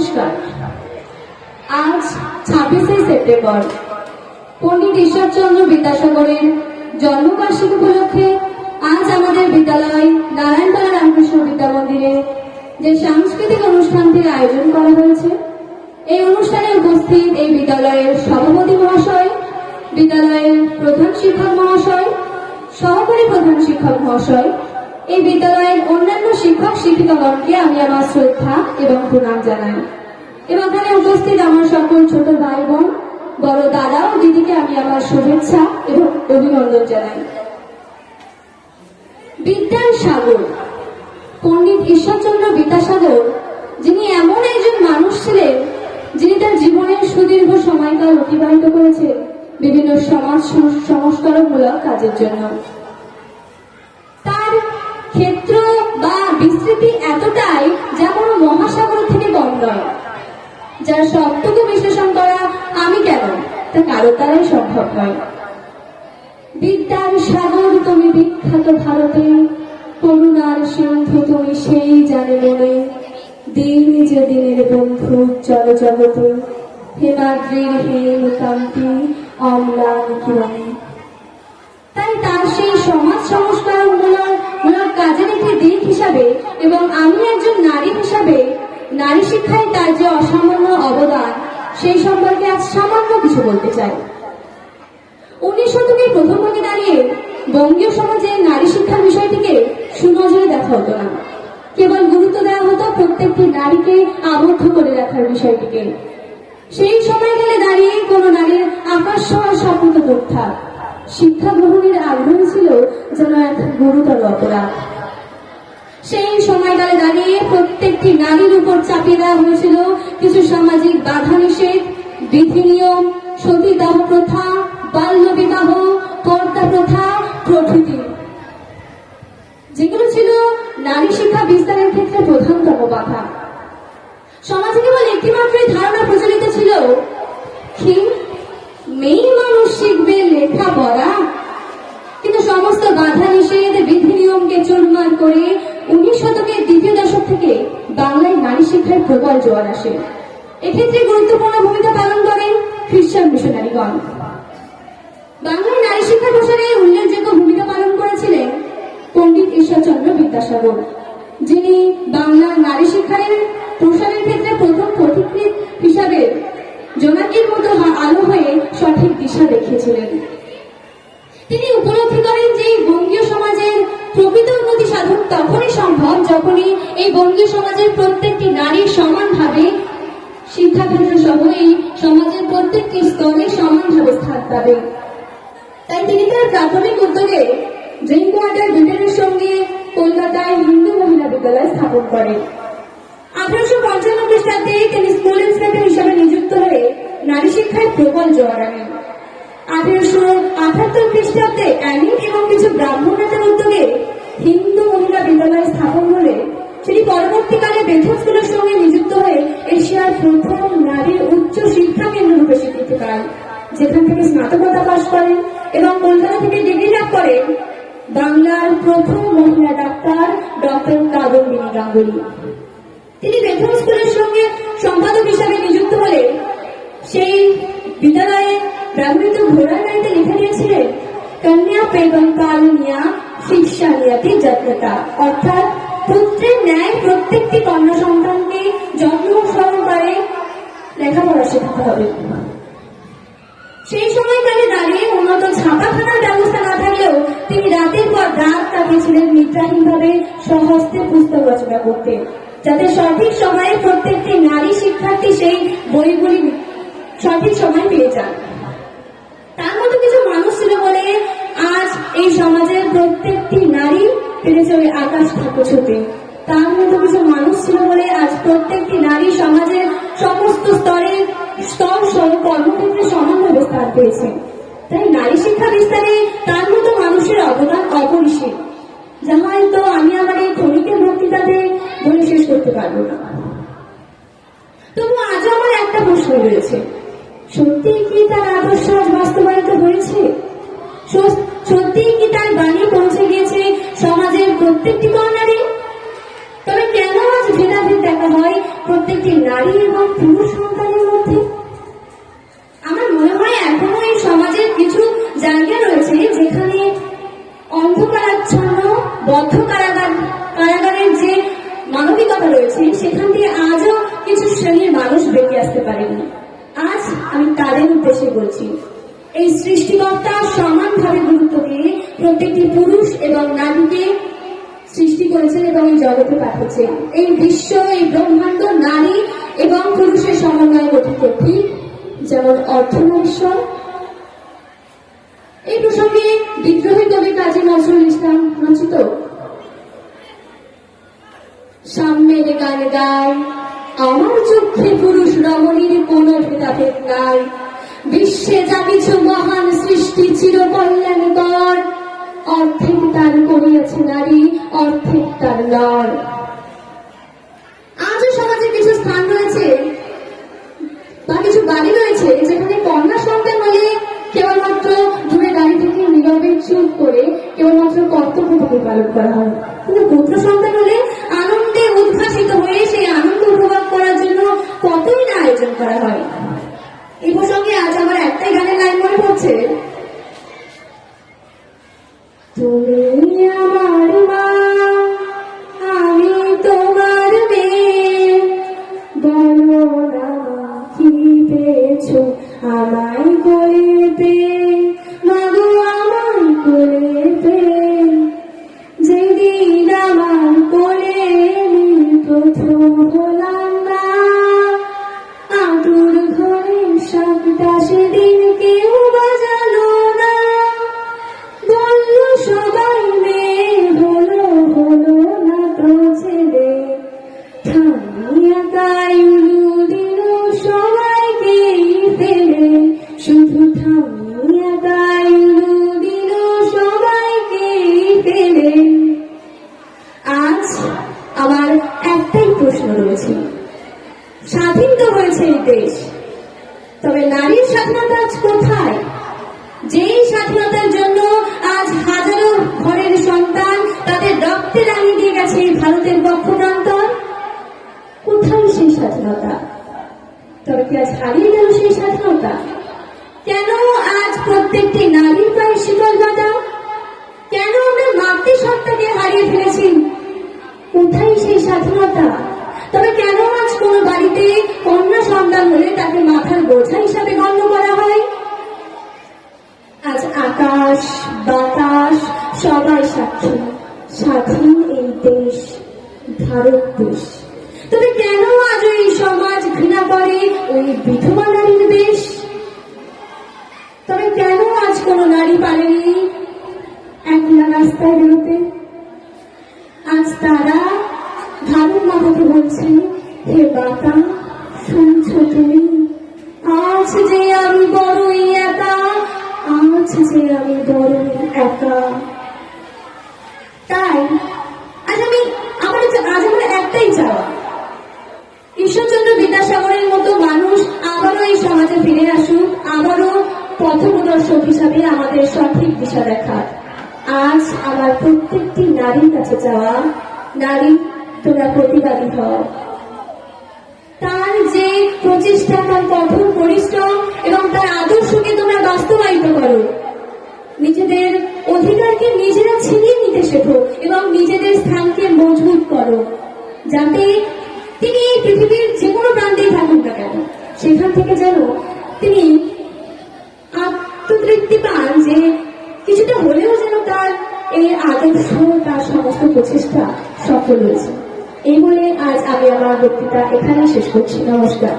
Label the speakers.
Speaker 1: নমস্কার। আজ ছাব্বিশে সেপ্টেম্বর। পণ্ডিত ঈশ্বরচন্দ্র বিদ্যাসাগরের জন্মবার্ষিকী উপলক্ষে আজ আমাদের বিদ্যালয় নারায়ণতলা রামকৃষ্ণ বিদ্যা মন্দিরে যে সাংস্কৃতিক অনুষ্ঠানটির আয়োজন করা হয়েছে, এই অনুষ্ঠানে উপস্থিত এই বিদ্যালয়ের সভাপতি মহাশয়, বিদ্যালয়ের প্রধান শিক্ষক মহাশয়, সহকারী প্রধান শিক্ষক মহাশয় এই বিদ্যালয়ের অন্যান্য শিক্ষক, শিক্ষিকাগণকে আমি আমার শ্রদ্ধা এবং প্রণাম জানাই। এবং এখানে উপস্থিত আমার সকল ছোট ভাই বোন বড় দাদা ও দিদিকে আমি আমার শুভেচ্ছা এবং অভিনন্দন জানাই। বিদ্যার সাগর, পণ্ডিত ঈশ্বরচন্দ্র বিদ্যাসাগর, যিনি এমন একজন মানুষ ছিলেন, যিনি তার জীবনের সুদীর্ঘ সময়কাল অতিবাহিত করেছেন বিভিন্ন সমাজ সংস্কারমূলক কাজের জন্য। যার সবটুকু বিশ্লেষণ করা আমি কেন? তা কারও দ্বারাই সম্ভব নয়। বিদ্যার সাগর, তুমি বিখ্যাত ভারতে। করুণার সিন্ধু তুমি সেই জানে মনে। দিন যে দিনের বন্ধু জল জগতে। হেমাদ্রির হেম কান্তি অম্লান কিরণে। তাই তার সেই সমাজ সংস্কার মূলক মূলক কাজের একটি দিক হিসাবে এবং আমি একজন নারী হিসাবে নারী শিক্ষায় তার যে অসামান্য অবদান, সেই সম্পর্কে আজ সামান্য কিছু বলতে চাই। উনিশ শতকের প্রথম ভাগে দাঁড়িয়ে বঙ্গীয় সমাজে নারী শিক্ষার বিষয়টিকে সুনজরে দেখা হতো না। কেবল গুরুত্ব দেওয়া হতো প্রত্যেকটি নারীকে আবদ্ধ করে রাখার বিষয়টিকে। সেই সময়কালে দাঁড়িয়ে কোনো নারীর আকাশ ছোঁয়ার স্বপ্ন শিক্ষা গ্রহণের আগ্রহ ছিল যেন এক গুরুতর অপরাধ। সেই সময়কালে দাঁড়িয়ে প্রত্যেকটি নারীর উপর চাপিয়ে দেওয়া হয়েছিল কিছু সামাজিক বাধা নিষেধ, বিধি নিয়ম, সতীদাহ প্রথা, বাল্য বিবাহ, পর্দা প্রথা, প্রভৃতি। যেগুলো ছিল নারী শিক্ষা বিস্তারের ক্ষেত্রে প্রধানতম বাধা। সমাজে কেবল একটিমাত্রই ধারণা প্রচলিত ছিল কি, মেয়ে মানুষ শিখবে লেখাপড়া? কিন্তু সমস্ত বাধা নিষেধ, বিধি নিয়মকে চুরমার করে উনিশ শতকের দ্বিতীয় দশক থেকে বাংলায় নারী শিক্ষার প্রবল জোয়ার আসে। এক্ষেত্রে গুরুত্বপূর্ণ ভূমিকা পালন করেন খ্রিস্টান মিশনারিগণ। বাংলায় নারী শিক্ষা প্রসারে উল্লেখযোগ্য ভূমিকা পালন করেছিলেন পণ্ডিত ঈশ্বরচন্দ্র বিদ্যাসাগর, যিনি বাংলার নারী শিক্ষার প্রসারের ক্ষেত্রে প্রথম পথিকৃত হিসাবে জোনাকির মতো আলো হয়ে সঠিক দিশা দেখিয়েছিলেন। তিনি উপলব্ধি করেন যে বঙ্গীয় সমাজের প্রকৃত উন্নতি সাধন তখনই যখনই এই বঙ্গীয় সমাজের প্রত্যেকটি নারী সমানভাবে শিক্ষাক্ষেত্র সহ এই সমাজের প্রত্যেকটি স্তরে সমানভাবে স্থান পাবে। তাই তিনি তার প্রাথমিক উদ্যোগে ড্রিম কোয়ার্টার ব্রিটেনের সঙ্গে কলকাতায় হিন্দু মহিলা বিদ্যালয় স্থাপন করেন আঠারোশো পঞ্চান্ন খ্রিস্টাব্দে তিনি স্কুল ইন্সপেক্টর হিসেবে নিযুক্ত হয়ে নারী শিক্ষায় প্রবল জোয়ার আনেন। আঠারোশো আঠাত্তর খ্রিস্টাব্দে অ্যানি এবং কিছু ব্রাহ্মণ নেতার উদ্যোগে হিন্দু মহিলা বিদ্যালয় স্থাপন হলে সেটি পরবর্তীকালে বেথুন স্কুলের সঙ্গে নিযুক্ত হয়ে এশিয়ার প্রথম নারীর উচ্চ শিক্ষা কেন্দ্র রূপে স্বীকৃতি পায়, যেখান থেকে স্নাতকতা পাশ করেন এবং কলকাতা থেকে ডিগ্রি লাভ করেন। বাংলার প্রথম মহিলা ডাক্তার ডক্টর কাদম্বিনী গাঙ্গুলি। তিনি বেথুন স্কুলের সঙ্গে সম্পাদক হিসাবে নিযুক্ত হলে সেই বিদ্যালয়ে ব্যবহৃত ঘোড়ার গাড়িতে লিখে দিয়েছিলেন, কন্যা পেগম কালনিয়া শিক্ষা নিয়াতি যত্নতা অর্থাৎ পুত্রের ন্যায় প্রত্যেকটি কন্যা সন্তানকে সহকারে লেখাপড়া শেখাতে হবে। সেই সময়কালে দাঁড়িয়ে উন্নত ছাপাখানার ব্যবস্থা না থাকলেও তিনি রাতের পর রাত কাটিয়েছিলেন নিদ্রাহীনভাবে স্বহস্তে পুস্তক রচনা করতে, যাতে সঠিক সময়ে প্রত্যেকটি নারী শিক্ষার্থী সেই বইগুলি সঠিক সময় পেয়ে যান। তার মতো কিছু মানুষ ছিল বলে আজ এই সমাজের প্রত্যেকটি নারী পেরেছে ওই আকাশ ঠাকুর ছুতে তার মতো কিছু মানুষ ছিল বলে আজ প্রত্যেকটি নারী সমাজের সমস্ত স্তরে স্তর সহ কর্মক্ষেত্রে সমানভাবে স্থান পেয়েছে। তাই নারী শিক্ষা বিস্তারে তার মতো মানুষের অবদান অপরিসীম। যা হয়তো আমি আমার এই ক্ষণিকের বক্তৃতাতে বলে শেষ করতে পারব না। তবু আজ আমার একটা প্রশ্ন রয়েছে। সত্যি কি তার আদর্শ আজ বাস্তবায়িত হয়েছে? সত্যি কি তার বাণী পৌঁছে গিয়েছে সমাজের প্রত্যেকটি কর্নারে? তবে কেন আজ ভেদাভেদ দেখা হয় প্রত্যেকটি নারী এবং পুরুষ সন্তানের মধ্যে? আমার মনে হয় এখনও এই সমাজের কিছু জায়গা রয়েছে যেখানে অন্ধকারাচ্ছন্ন, বদ্ধ কারাগার কারাগারের যে মানবিকতা রয়েছে, সেখান থেকে আজও কিছু শ্রেণির মানুষ বেঁচে আসতে পারেনি। আজ আমি তাদের উদ্দেশ্যে বলছি, এই সৃষ্টিকর্তা দিয়ে প্রত্যেকটি পুরুষ এবং নারীকে সৃষ্টি করেছেন এবং এই জগতে পাঠিয়েছেন। এই বিশ্ব, এই ব্রহ্মাণ্ড নারী এবং পুরুষের সমন্বয়ে গঠিত। ঠিক যেমন অর্থনারীশ্বর এই প্রসঙ্গে বিদ্রোহী কবি কাজী নজরুল ইসলাম রচিত সাম্যের গান গায়, আমার চোখে পুরুষ রমণীর কোন ভেদাভেদ নাই। বিশ্বে যা কিছু মহান সৃষ্টি চির কল্যাণকর অর্ধেক দান করিয়াছে নারী, অর্ধেক তার নর। আজও সমাজে কিছু স্থান রয়েছে, বা কিছু বাড়ি রয়েছে, যেখানে কন্যা সন্তান হলে কেবলমাত্র দূরে গাড়ি থেকে নীরবে চুপ করে কেবলমাত্র কর্তব্যটুকু পালন করা হয়। কিন্তু পুত্র সন্তান দেশ। তবে নারীর স্বাধীনতা আজ কোথায়? যেই স্বাধীনতার জন্য আজ হাজারো ঘরের সন্তান তাদের রক্তে রাঙিয়ে দিয়ে গেছে ভারতের বক্ষ প্রান্তর কোথায় সেই স্বাধীনতা? তবে কি আজ হারিয়ে গেল সেই স্বাধীনতা? কেন আজ প্রত্যেকটি নারীর পায়ে শীতল বাধা? কেন আমরা মাতৃসত্তাকে হারিয়ে ফেলেছি? কোথায় সেই স্বাধীনতা? তবে কেন আজ কোন বাড়িতে কন্যা সন্তান হলে তাকে মাথার বোঝা হিসাবে গণ্য করা হয়? আজ আকাশ, বাতাস, সবাই সাক্ষী। স্বাধীন এই দেশ, ভারত দেশ। তবে কেন আজ এই সমাজ ঘৃণা করে ওই বিধবা নারীর বেশ? তবে কেন আজ কোনো নারী পারেনি একলা রাস্তায় বেরোতে? আজ তারা ভারত মাতাকে বলছে, হে বাতা শুনছ তুমি? আজ যে আমি বড়ই একা, আজ যে আমি বড়ই একা। তাই, আজ আমি আমার আজ আমার একটাই চাওয়া। ঈশ্বরচন্দ্র বিদ্যাসাগরের মতো মানুষ আবারও এই সমাজে ফিরে আসুক, আবারও পথপ্রদর্শক হিসাবে আমাদের সঠিক দিশা দেখাক। আজ আমার প্রত্যেকটি নারীর কাছে চাওয়া, নারী তোমরা প্রতিবাদী হও। তার যে প্রচেষ্টা, তার কঠোর পরিশ্রম এবং তার আদর্শকে তোমরা বাস্তবায়িত করো। নিজেদের অধিকারকে নিজেরা ছিনিয়ে নিতে শেখো এবং নিজেদের স্থানকে মজবুত করো, যাতে তিনি এই পৃথিবীর যে কোনো প্রান্তেই থাকুন না কেন। সেখান থেকে যেন তিনি আত্মতৃপ্তি পান যে কিছুটা হলেও যেন তার এই আদর্শ, তার সমস্ত প্রচেষ্টা সফল হয়েছে। আমি আমার বক্তৃতা এখানেই শেষ করছি। নমস্কার।